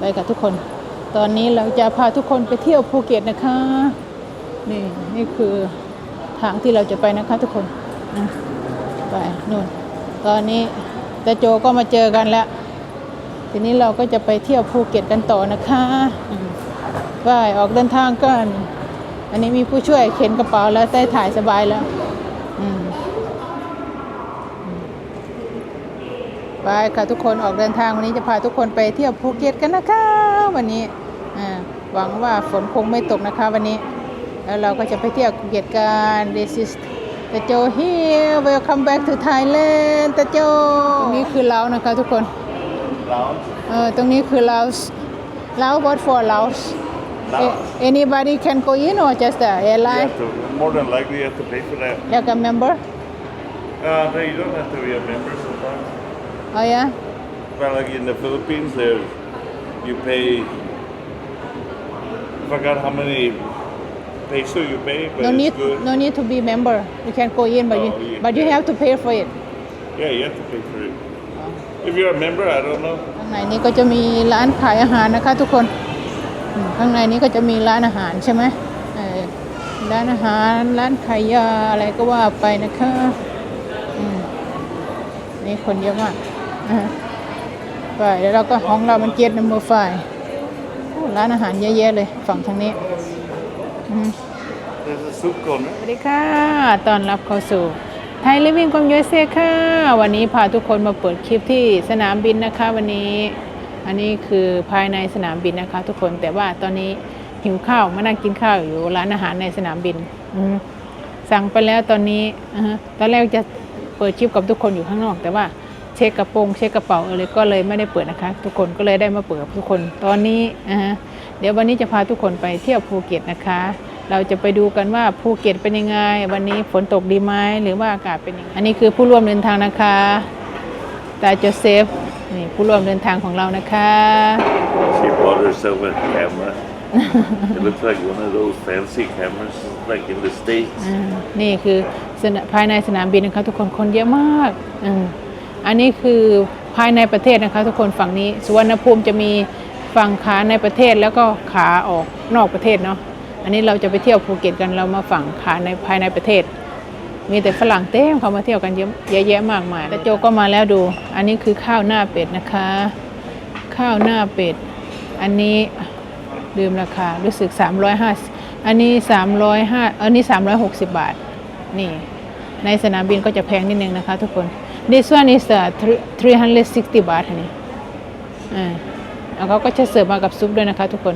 ไปกับทุกคน ตอนนี้เราจะพาทุกคนไปเที่ยวภูเก็ตนะคะ นี่นี่คือทางที่เราจะไปนะคะทุกคนไปนู่น ตอนนี้ตาโจก็มาเจอกันแล้ว ทีนี้เราก็จะไปเที่ยวภูเก็ตกันต่อนะคะไปออกเดินทางกัน อันนี้มีผู้ช่วยเข็นกระเป๋าแล้วได้ถ่ายสบายแล้วอืมอืม ไปค่ะทุกคนออกเดินทางวันนี้จะพาทุกคนไปเที่ยวภูเก็ตกันนะคะ วันนี้อ่าหวังว่าฝนคงไม่ตกนะคะวันนี้ แล้วเราก็จะไปเที่ยวภูเก็ตกัน This is ตะโจ here welcome back to Thailand ตะโจ ตรงนี้คือเรานะคะทุกคน Lounge. เออตรงนี้คือ Laos Laos what for Laos Laos. A- anybody can go in or just the You airline have to, more than likely, you have to pay for that. like a member Uh, no, you don't have to be a member sometimes. Oh yeah But like in the Philippines, there, you pay. Forgot how many peso you pay, but no it's need good. no need to be member you can go in but you Oh, yeah. but you have to pay for it Yeah, you have to pay for it. If you're a member, I don't know. ข้างในนี้ก็จะมีร้านขายอาหารนะคะ ทุกคนอืมข้างในนี้ก็จะมีร้านอาหารใช่ไหมเออร้านอาหารร้านขายยาอะไรก็ว่าไปนะคะอืมนี่คนเยอะมากอ่าฮะ ไปแล้วเราก็ของเรามันเกียรตินัมเบอร์ไฟร้านอาหารเยอะแยะเลย ฝั่งทางนี้อืม There's a soup corner. สวัสดีค่ะ ตอนรับเข้าสู่ไทยลิวิ่งกอมยูเซค่ะ วันนี้พาทุกคนมาเปิดคลิปที่สนามบินนะคะ วันนี้อันนี้คือภายในสนามบินนะคะ ทุกคนแต่ว่าตอนนี้หิวข้าวมานั่งกินข้าวอยู่ร้านอาหารในสนามบินอืมสั่งไปแล้วตอนนี้อ่าฮะตอนแรกจะเปิดคลิปกับทุกคนอยู่ข้างนอก แต่ว่าเช็คกระโปรงเช็คกระเป๋าอะไรก็เลยไม่ได้เปิดนะคะ ทุกคนก็เลยได้มาเปิดกับทุกคนตอนนี้อ่าฮะเดี๋ยววันนี้จะพาทุกคนไปเที่ยวภูเก็ตนะคะ เราจะไปดูกันว่าภูเก็ตเป็นยังไง วันนี้ฝนตกดีไหมหรือว่าอากาศเป็นยังไงอันนี้คือผู้ร่วมเดินทางนะคะตาโจเซฟนี่ผู้ร่วมเดินทางของเรานะคะ She bought herself a camera. it looks like one of those fancy cameras, like in the States. อ่านี่คือสนภายในสนามบินนะคะทุกคนคนเยอะมากอืม อันนี้คือภายในประเทศนะคะทุกคนฝั่งนี้สุวรรณภูมิจะมีฝั่งขาในประเทศแล้วก็ขาออกนอกประเทศเนาะอันนี้เราจะไปเที่ยวภูเก็ตกันเรามาฝั่งขาในภายในประเทศ มีแต่ฝรั่งเต็มเขามาเที่ยวกันเยอะแยะมากมายแล้วโจก็มาแล้วดู อันนี้คือข้าวหน้าเป็ดนะคะ ข้าวหน้าเป็ด อันนี้ลืมราคารู้สึก350อันนี้ 305อันนี้ 360 บาท นี่ ในสนามบินก็จะแพงนิดนึงนะคะทุกคน this one is uh, three- 360 บาทอันนี้อ่าแล้วเขาก็จะเสิร์ฟมากับซุปด้วยนะคะทุกคน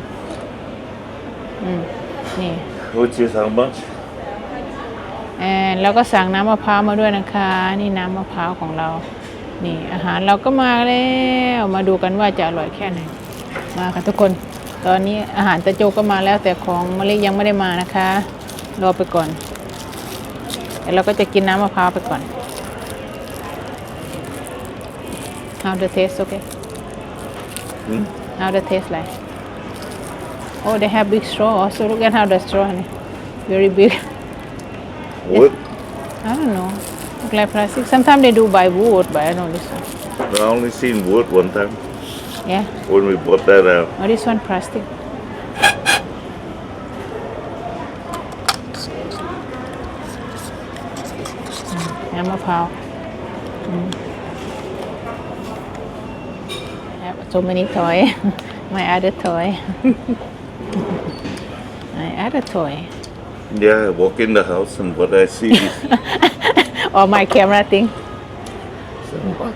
อืมนี่ Which is how much? แอนแล้วก็สั่งน้ำมะพร้าวมาด้วยนะคะ นี่น้ำมะพร้าวของเรา นี่อาหารเราก็มาแล้วมาดูกันว่าจะอร่อยแค่ไหนมาค่ะทุกคน ตอนนี้อาหารตะโจก็มาแล้วแต่ของมะลิยังไม่ได้มานะคะรอไปก่อนแต่เราก็จะกินน้ำมะพร้าวไปก่อน How the taste okay Hmm? How the taste like Oh they have big straw also look at how the straw honey. very big Wood? I don't know. Look like plastic. Sometimes they do by wood, but I don't know this one. I only seen wood one time Yeah. when we bought that out. Oh, this one plastic. Mm, น้ำมะพร้าว Mm. So many toy. My other toy. My other toy. Yeah, I walk in the house and what I see is or my camera thing.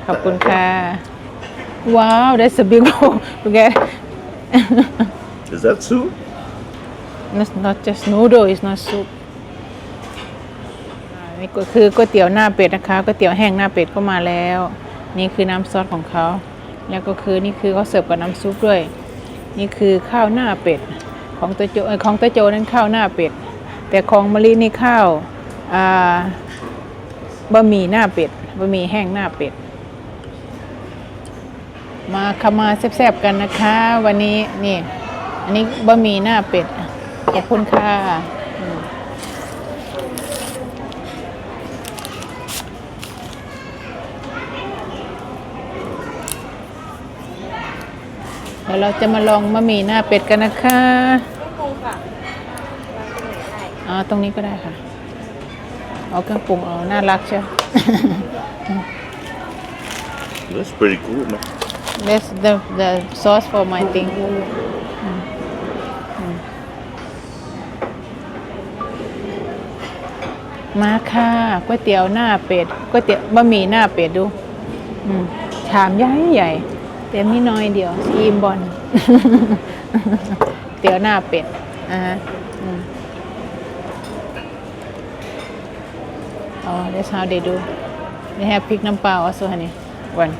ขอบคุณค่ะว้าว that's a big one look at is that soup? it's not just noodle it's not soup อ่านี่ก็คือก๋วยเตี๋ยวหน้าเป็ดนะคะก๋วยเตี๋ยวแห้งหน้าเป็ดก็มาแล้ว นี่คือน้ำซอสของเขา แล้วก็คือนี่คือเขาเสิร์ฟกับน้ำซุปด้วย นี่คือข้าวหน้าเป็ด ของตัวโจเออของตัวโจนั้นข้าวหน้าเป็ด แต่ของมะลินี่ข้าวาบะหมี่หน้าเป็ดบะหมี่แห้งหน้าเป็ด มาขมาแซ่บๆกันนะคะ วันนี้นี่ อันนี้บะหมี่หน้าเป็ดขอบคุณค่ะอืมเดี๋ยวยวเราจะมาลองมะหมี่หน้าเป็ดกันนะคะก็คงค่ะวางตรงไหนได้อ๋อตรงนี้ก็ได้ค่ะเอาเครื่องปรุงเอาน่ารักเชียว That's pretty cool, man. That's the the sauce for my thing มาค่ะก๋วยเตี๋ยวหน้าเป็ดก๋วยเตี๋ยวบะหมี่หน้าเป็ดดู อืมชามใหญ่ใหญ่ แต่มีน้อยเดียวซีมบอลเตี๋ยวหน้าเป็ดอ่าฮะอืมอ๋อ that's how they do they have พริกน้ำปลา also honey one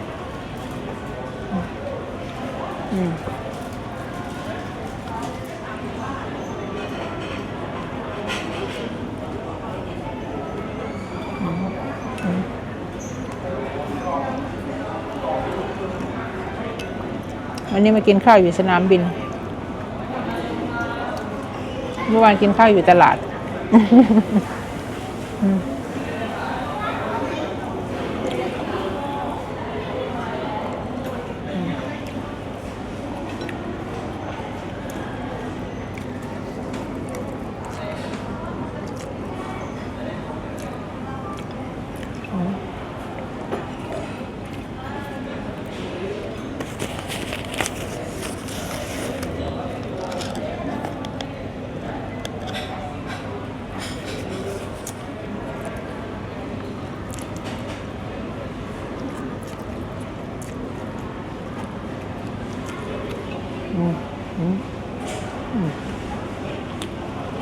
อืม วันนี้มากินข้าวอยู่สนามบิน เมื่อวานกินข้าวอยู่ตลาด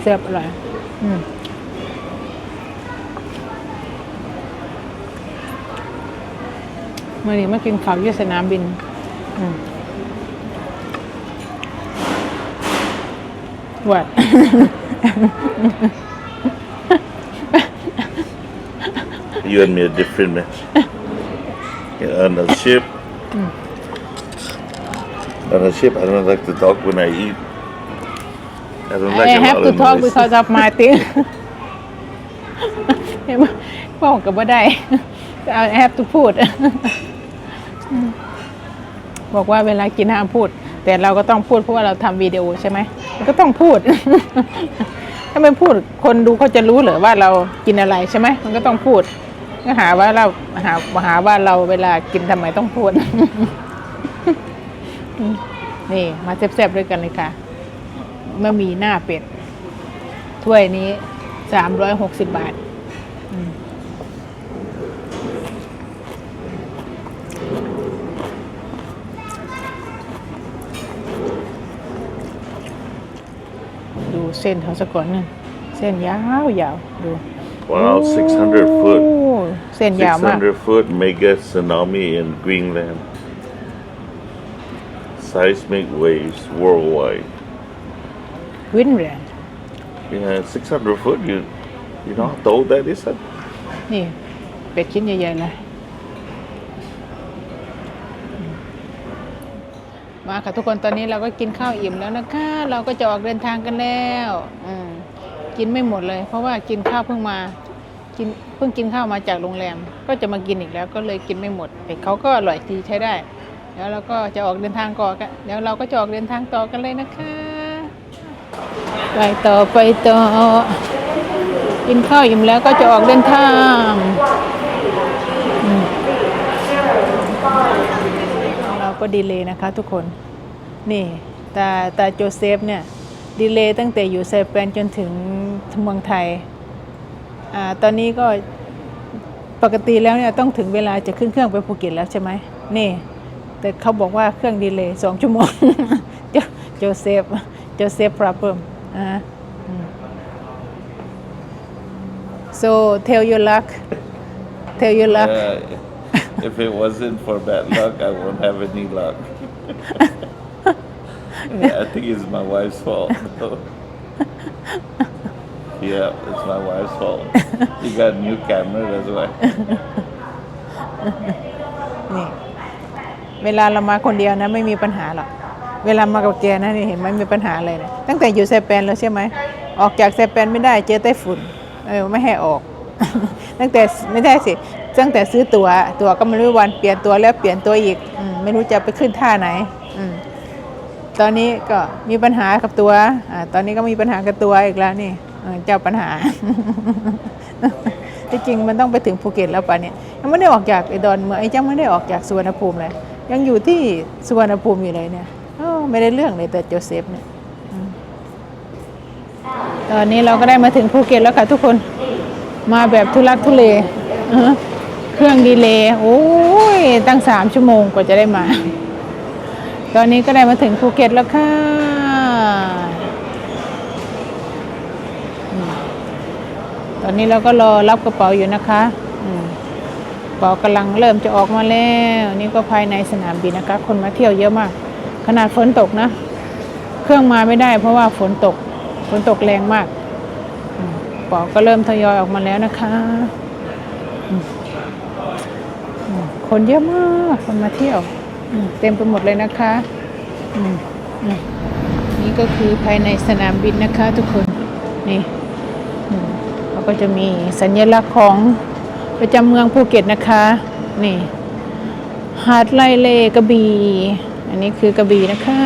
อืมเสียบอร่อยอืมเมื่อนี้มากินข้าวอยู่สนามบินอืม What? You and me are different, man. Yeah, on the ship, on the ship, I don't like to talk when I eat. I don't like I a have lot to of talk noise. because of my thing เห็นไหมบอกกับว่าได้ I have to พูด บอกว่าเวลากินห้ามพูด แต่เราก็ต้องพูดเพราะว่าเราทำวิดีโอใช่ไหมมันก็ต้องพูด ถ้าไม่พูดคนดูเขาจะรู้เหรอว่าเรากินอะไรใช่ไหมมันก็ต้องพูดก็หาว่าเราหาหาว่าเราเวลากินทำไมต้องพูด นี่มาแซ่บๆด้วยกันเลยค่ะ มะหมี่หน้าเป็ด ถ้วยนี้สามร้อยหกสิบบาทอืมดูเส้นเขาสะก่อนนึงเส้นยาวยาวๆดู Wow, 600 foot. โอ้เส้นยาวมาก 600 foot mega tsunami in Greenland. Seismic waves worldwide. วินแรน Yeah, 600 foot. You, you know how tall that is? huh? นี่เป็ดชิ้นใหญ่ๆเลยมาค่ะทุกคนตอนนี้เราก็กินข้าวอิ่มแล้วนะคะ เราก็จะออกเดินทางกันแล้วอืมกินไม่หมดเลย เพราะว่ากินข้าวเพิ่งมากินเพิ่งกินข้าวมาจากโรงแรม ก็จะมากินอีกแล้วก็เลยกินไม่หมดแต่เขาก็อร่อยดีใช้ได้ แล้วเราก็จะออกเดินทางก่อนกันเดี๋ยวเราก็จะออกเดินทางต่อกันเลยนะคะ ไปต่อไปต่อกินข้าวอิ่มแล้วก็จะออกเดินทางเราก็ดีเลยนะคะทุกคน นี่ตาตาโจเซฟเนี่ย ดีเลยตั้งแต่อยู่ไซแปนจนถึงเมืองไทยอ่าตอนนี้ก็ปกติแล้วเนี่ยต้องถึงเวลาจะขึ้นเครื่องไปภูเก็ตแล้วใช่ไหมนี่ แต่เขาบอกว่าเครื่องดีเลยสองชั่วโมงโจโจเซฟ โจเซฟ problem อ่า So tell your luck. Tell your luck. Uh, if it wasn't for bad luck, I won't have any luck. yeah, I think it's my wife's fault. yeah, it's my wife's fault. You got a new camera, that's why. นี่เวลาเรามาคนเดียวนะไม่มีปัญหาหรอก เวลามากับแกนะนี่เห็นไหมมีปัญหาอะไรเลยตั้งแต่อยู่ไซแปนแล้วใช่ไหมออกจากไซแปนไม่ได้เจอไต้ฝุ่นเออไม่ให้ออก ตั้งแต่ไม่ได้สิตั้งแต่ซื้อตัว๋วตั๋วก็ไม่รู้วันเปลี่ยนตัวแล้วเปลี่ยนตัวอีกอมไม่รู้จะไปขึ้นท่าไหนอืตอนนี้ก็มีปัญหากับตัวอ่าตอนนี้ก็มีปัญหากับตัวอีกแล้วนี่เจ้าปัญหาที่จริงมันต้องไปถึงภูเก็ตแล้วป่ะเนี่ยยังไม่ได้ออกจากไอ้ดอนเมืองไอ้ยังไม่ได้ออกจากสุวรรณภูมิเลยยังอยู่ที่สุวรรณภูมิอยู่เลยเนี่ย อ้าวไม่ได้เรื่องเลยแต่โจเซฟเนี่ยตอนนี้เราก็ได้มาถึงภูเก็ตแล้วค่ะทุกคน มาแบบทุลักทุเลเครื่องดีเลย์โอ้ยตั้งสามชั่วโมงกว่าจะได้มา ตอนนี้ก็ได้มาถึงภูเก็ตแล้วค่ะตอนนี้เราก็รอรับกระเป๋าอยู่นะคะกระเป๋ากำลังเริ่มจะออกมาแล้ว นี่ก็ภายในสนามบินนะคะ คนมาเที่ยวเยอะมาก ขนาดฝนตกนะ เครื่องมาไม่ได้ เพราะว่าฝนตก ฝนตกแรงมากอืมกระเป๋าก็เริ่มทยอยออกมาแล้วนะคะ คนเยอะมากคนมาเที่ยว เต็มไปหมดเลยนะคะนี่ก็คือภายในสนามบินนะคะทุกคนนี่เราก็จะมีสัญลักษณ์ของประจำเมืองภูเก็ตนะคะ นี่หาดไล่เลกระบี่ อันนี้คือกระบี่นะคะ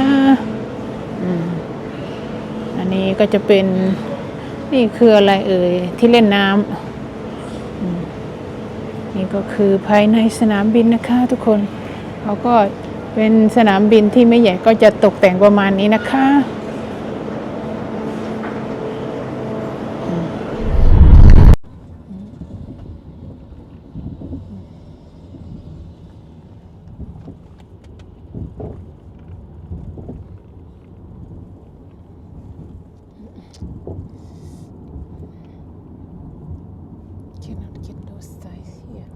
อันนี้ก็จะเป็นนี่คืออะไรเอ่ยที่เล่นน้ำนี่ก็คือภายในสนามบินนะคะ ทุกคนเขาก็เป็นสนามบินที่ไม่ใหญ่ก็จะตกแต่งประมาณนี้นะคะอืม Cannot get those size here.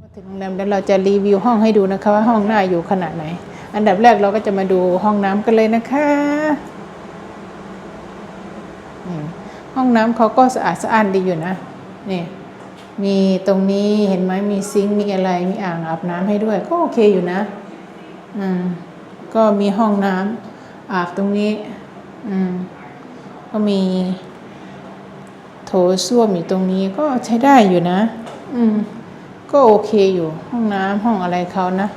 มา ถึงโรงแรมแล้วเราจะรีวิวห้องให้ดูนะคะว่าห้องหน้าอยู่ขนาดไหน อันดับแรกเราก็จะมาดูห้องน้ำกันเลยนะคะห้องน้ำเขาก็สะอาดสะอ้านดีอยู่นะนี่มีตรงนี้เห็นไหมมีซิงค์มีอะไรมีอ่างอาบน้ำให้ด้วย ก็โอเคอยู่นะอืมก็มีห้องน้ำอาบตรงนี้อืมก็มี โถส้วมอยู่ตรงนี้ก็ใช้ได้อยู่นะ อืม ก็โอเคอยู่ห้องน้ำห้องอะไรเขานะ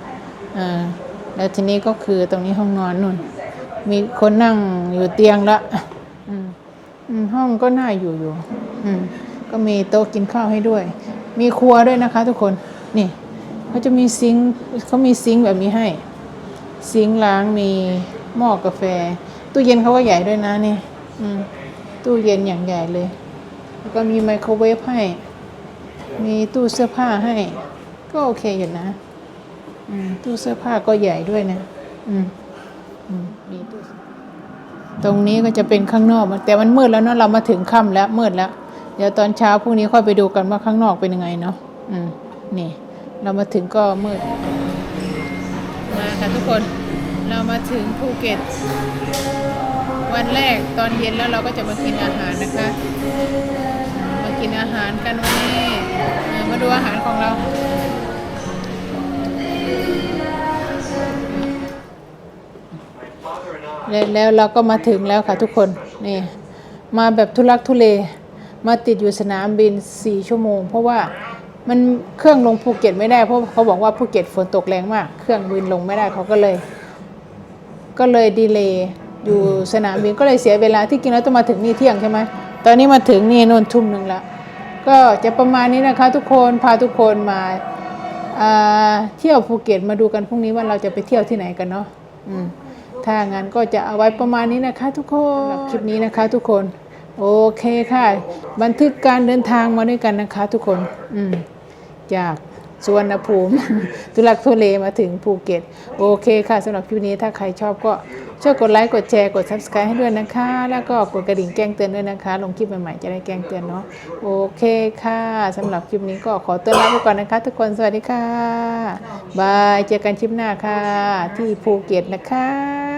อ่าแล้วทีนี้ก็คือตรงนี้ห้องนอนนุ่น มีคนนั่งอยู่เตียงละอืมอืมห้องก็น่าอยู่อยู่ อืมก็มีโต๊ะกินข้าวให้ด้วย มีครัวด้วยนะคะ ทุกคนนี่เขาจะมีซิงเขามีซิงแบบนี้ให้ ซิงล้างมีหม้อกาแฟ ตู้เย็นเขาก็ใหญ่ด้วยนะนี่ อืมตู้เย็นอย่างใหญ่เลย แล้วก็มีไมโครเวฟให้ มีตู้เสื้อผ้าให้ ก็โอเคอยู่นะตู้เสื้อผ้าก็ใหญ่ด้วยนะ อืมมีตู้ตรงนี้ก็จะเป็นข้างนอก แต่มันมืดแล้วเนาะเรามาถึงค่ำแล้วมืดแล้ว เดี๋ยวตอนเช้าพรุ่งนี้ค่อยไปดูกันว่าข้างนอกเป็นยังไงเนาะอืมนี่ เรามาถึงก็มืด มาค่ะทุกคนเรามาถึงภูเก็ต วันแรกตอนเย็นแล้วเราก็จะมากินอาหารนะคะ กินอาหารกันวันนี้มาดูอาหารของเราแล้วแล้วเราก็มาถึงแล้วค่ะทุกคน นี่ มาแบบทุลักทุเล มาติดอยู่สนามบิน 4 ชั่วโมง เพราะว่ามันเครื่องลงภูเก็ตไม่ได้เพราะเขาบอกว่าภูเก็ตฝนตกแรงมาก เครื่องบินลงไม่ได้เขาก็เลย ก็เลยดีเลย์อยู่สนามบินก็เลยเสียเวลาที่กินแล้วต้องมาถึงนี่เที่ยงใช่ไหม ตอนนี้มาถึงนี่นนทุ่มหนึ่งแล้ว ก็จะประมาณนี้นะคะ ทุกคนพาทุกคนมาาเที่ยวภูเก็ตมาดูกันพรุ่งนี้ว่าเราจะไปเที่ยวที่ไหนกันเนาะถ้างั้นก็จะเอาไว้ประมาณนี้นะคะ ทุกคนสำหรับคลิปนี้นะคะ ทุกคน โอเคค่ะ บันทึกการเดินทางมาด้วยกันนะคะ ทุกคน อืมจากสวรรณภูมิทุลักทุเลมาถึงภูเก็ต โอเคค่ะสำหรับคลิปนี้ถ้าใครชอบก็ ช่วยกดไลค์ กดแชร์ กด subscribe ให้ด้วยนะคะ แล้วก็กดกระดิ่งแจ้งเตือนด้วยนะคะ ลงคลิปใหม่ๆ จะได้แจ้งเตือนเนาะ โอเคค่ะสำหรับคลิปนี้ก็ขอตัวลาไปก่อนนะคะ ทุกคน สวัสดีค่ะ บาย เจอกันคลิปหน้าค่ะ ที่ภูเก็ตนะคะ